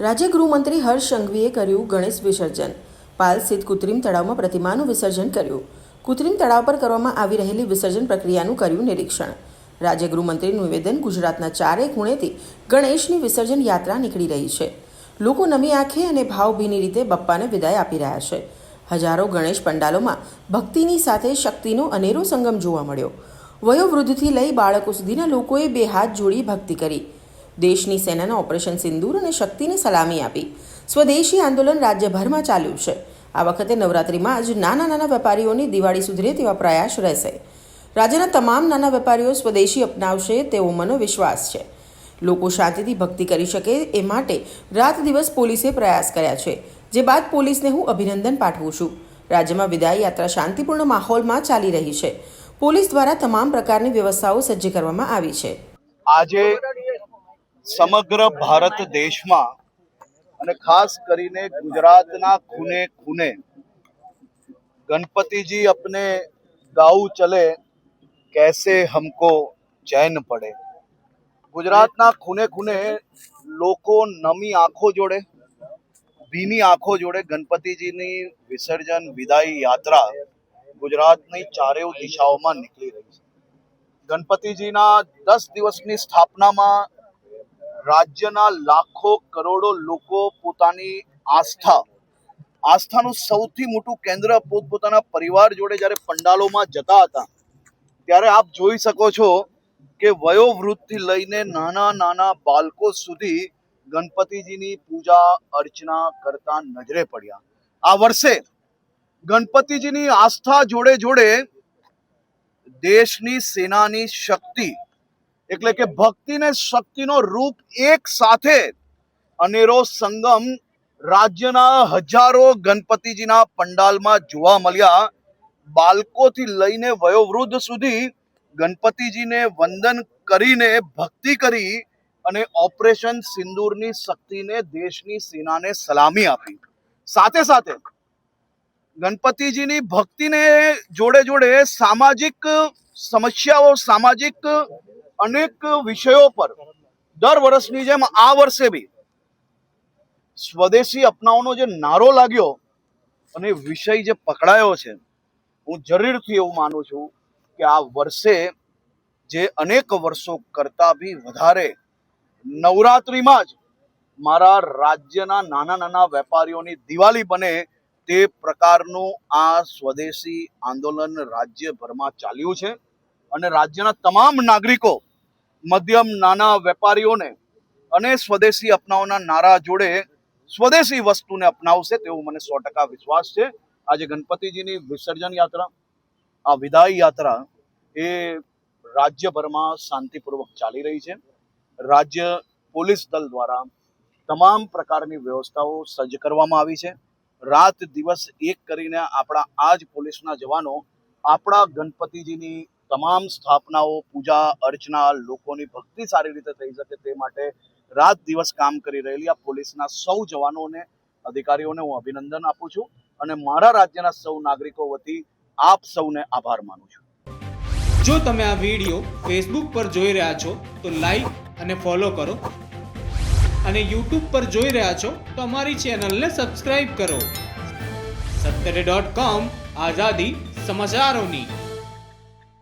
રાજ્ય ગૃહમંત્રી હર્ષ સંઘવીએ કર્યું ગણેશ વિસર્જન. પાલ સ્થિત કૃત્રિમ તળાવમાં પ્રતિમાનું વિસર્જન કર્યું. કૃત્રિમ તળાવ પર કરવામાં આવી રહેલી વિસર્જન પ્રક્રિયાનું કર્યું નિરીક્ષણ. રાજ્ય ગૃહમંત્રીનું નિવેદન ગુજરાતના ચારેય ખૂણેથી ગણેશની વિસર્જન યાત્રા નીકળી રહી છે. લોકો નમી આંખે અને ભાવભીની રીતે બપ્પાને વિદાય આપી રહ્યા છે. હજારો ગણેશ પંડાલોમાં ભક્તિની સાથે શક્તિનો અનેરો સંગમ જોવા મળ્યો. વયોવૃદ્ધથી લઈ બાળકો સુધીના લોકોએ બે હાથ જોડી ભક્તિ કરી. દેશની સેનાના ઓપરેશન સિંદૂર અને શક્તિને સલામી આપી. સ્વદેશી આંદોલન રાજ્યભરમાં ચાલ્યું છે. આ વખતે નવરાત્રિમાં જ નાના નાના વેપારીઓની દિવાળી સુધરે તેવા પ્રયાસ રહેશે. રાજ્યના તમામ નાના વેપારીઓ સ્વદેશી અપનાવશે તેવો મનોવિશ્વાસ છે. લોકો શાંતિથી ભક્તિ કરી શકે એ માટે રાત દિવસ પોલીસે પ્રયાસ કર્યા છે. જે બાદ પોલીસને હું અભિનંદન પાઠવું છું. રાજ્યમાં વિદાય યાત્રા શાંતિપૂર્ણ માહોલમાં ચાલી રહી છે. પોલીસ દ્વારા તમામ પ્રકારની વ્યવસ્થાઓ સજ્જ કરવામાં આવી છે. આજે સમગ્ર ભારત દેશમાં અને ખાસ કરીને ગુજરાતના ખૂને ખૂને ગણપતિજી અપને ગાઉ ચલે, કેસે હમકો ચૈન પડે. ગુજરાતના ખૂને ખૂને લોકો નમી આંખો જોડે, ભીની આંખો જોડે ગણપતિજીની વિસર્જન, વિદાય યાત્રા ગુજરાતની ચારેય દિશાઓમાં નીકળી રહી છે. ગણપતિજીના દસ દિવસની સ્થાપનામાં રાજ્યના લાખો કરોડો લોકો પોતાની આસ્થા, આસ્થાનું સૌથી મોટું કેન્દ્ર પોતપોતાના પરિવાર જોડે જ્યારે પંડાલોમાં જતા હતા, ત્યારે આપ જોઈ શકો છો કે વયોવૃદ્ધથી લઈને નાના નાના બાળકો સુધી ગણપતિજીની પૂજા અર્ચના કરતા નજરે પડ્યા. આ વર્ષે ગણપતિજીની આસ્થા જોડે જોડે દેશની સેનાની શક્તિ એટલે કે ભક્તિ ને શક્તિનો રૂપ એક સાથે અનેરો સંગમ રાજ્યના હજારો ગણપતિજીના પંડાલમાં જોવા મળ્યા. બાળકોથી લઈને વયોવૃદ્ધ સુધી ગણપતિજીને વંદન કરીને ભક્તિ કરી અને ઓપરેશન સિંદૂરની શક્તિને દેશની સેનાને સલામી આપી. સાથે સાથે ગણપતિજીની ભક્તિને જોડે જોડે સામાજિક સમસ્યાઓ, સામાજિક અનેક વિષયો પર દર વર્ષની જેમ આ વર્ષે બી સ્વદેશી અપનાવવાનો જે નારો લાગ્યો અને વિષય જે પકડાયો છે, હું જરૂરથી એવું માનું છું કે આ વર્ષે જે અનેક વર્ષો કરતા બી વધારે નવરાત્રિમાં જ મારા રાજ્યના નાના નાના વેપારીઓની દિવાળી બને તે પ્રકારનું આ સ્વદેશી આંદોલન રાજ્યભરમાં ચાલ્યું છે અને રાજ્યના તમામ નાગરિકો મધ્યમ નાના વેપારીઓને અને સ્વદેશી અપનાવના નારા જોડે સ્વદેશી વસ્તુને અપનાવશે તેવો મને સો ટકા વિશ્વાસ છે. આજે ગણપતિજીની વિસર્જન યાત્રા, આ વિદાય યાત્રા એ રાજ્યભરમાં શાંતિપૂર્વક ચાલી રહી છે. રાજ્ય પોલીસ દળ દ્વારા તમામ પ્રકારની વ્યવસ્થાઓ સજ્જ કરવામાં આવી છે. રાત દિવસ એક કરીને આપણા આ જ પોલીસના જવાનો આપણા ગણપતિજીની તમામ સ્થાપનાઓ, પૂજા, અર્ચના લોકોની ભક્તિ સારી રીતે થઈ શકે તે માટે રાત દિવસ કામ કરી રહેલી આ પોલીસના સૌ જવાનોને, અધિકારીઓને હું અભિનંદન આપું છું અને મારા રાજ્યના સૌ નાગરિકો વતી આપ સૌને આભાર માનું છું. જો તમે આ વીડિયો ફેસબુક પર જોઈ રહ્યા છો, તો લાઈક અને ફોલો કરો. અને યુટ્યુબ પર જોઈ રહ્યા છો, તો અમારી ચેનલને સબસ્ક્રાઇબ કરો. સત્તરે ડોટ કોમ આઝાદી સમાચારોની.